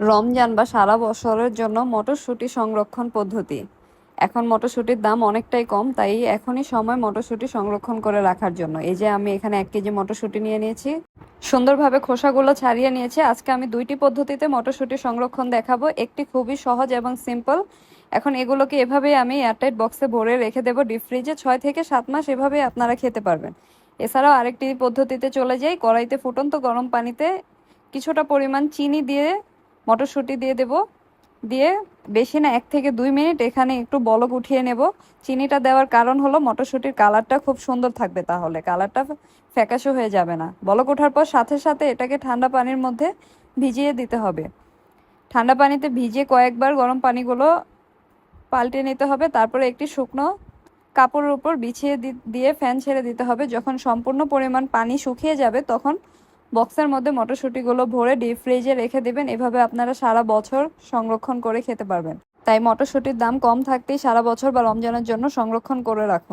রমজান বা সারা বছরের জন্য মটরশুঁটি সংরক্ষণ পদ্ধতি। এখন মটরশুঁটির দাম অনেকটাই কম, তাই এখনই সময় মটরশুঁটি সংরক্ষণ করে রাখার জন্য। এই যে আমি এখানে এক কেজি মটরশুঁটি নিয়ে নিয়েছি। সুন্দরভাবে খোসাগুলো ছাড়িয়ে নিয়েছি। আজকে আমি দুইটি পদ্ধতিতে মটরশুঁটি সংরক্ষণ দেখাবো। একটি খুবই সহজ এবং সিম্পল। এখন এগুলোকে এভাবেই আমি এয়ারটাইট বক্সে ভরে রেখে দেবো ডিপ ফ্রিজে। ছয় থেকে সাত মাস এভাবেই আপনারা খেতে পারবেন। এছাড়াও আরেকটি পদ্ধতিতে চলে যাই। কড়াইতে ফুটন্ত গরম পানিতে কিছুটা পরিমাণ চিনি দিয়ে মটরশুঁটি দিয়ে দেব। দিয়ে বেশি না, এক থেকে দুই মিনিট এখানে একটু বলক উঠিয়ে নেব। চিনিটা দেওয়ার কারণ হলো মটরশুঁটির কালারটা খুব সুন্দর থাকবে তাহলে। কালারটা ফ্যাকাশো হয়ে যাবে না। বলক ওঠার পর সাথে সাথে এটাকে ঠান্ডা পানির মধ্যে ভিজিয়ে দিতে হবে। ঠান্ডা পানিতে ভিজিয়ে কয়েকবার গরম পানিগুলো পাল্টে নিতে হবে। তারপরে একটি শুকনো কাপড়ের উপর বিছিয়ে দিয়ে ফ্যান ছেড়ে দিতে হবে। যখন সম্পূর্ণ পরিমাণ পানি শুকিয়ে যাবে, তখন বক্সের মধ্যে মটরশুঁটিগুলো ভরে ডিপ ফ্রিজে রেখে দেবেন। এভাবে আপনারা সারা বছর সংরক্ষণ করে খেতে পারবেন। তাই মটরশুঁটির দাম কম থাকতেই সারা বছর বা রমজানের জন্য সংরক্ষণ করে রাখুন।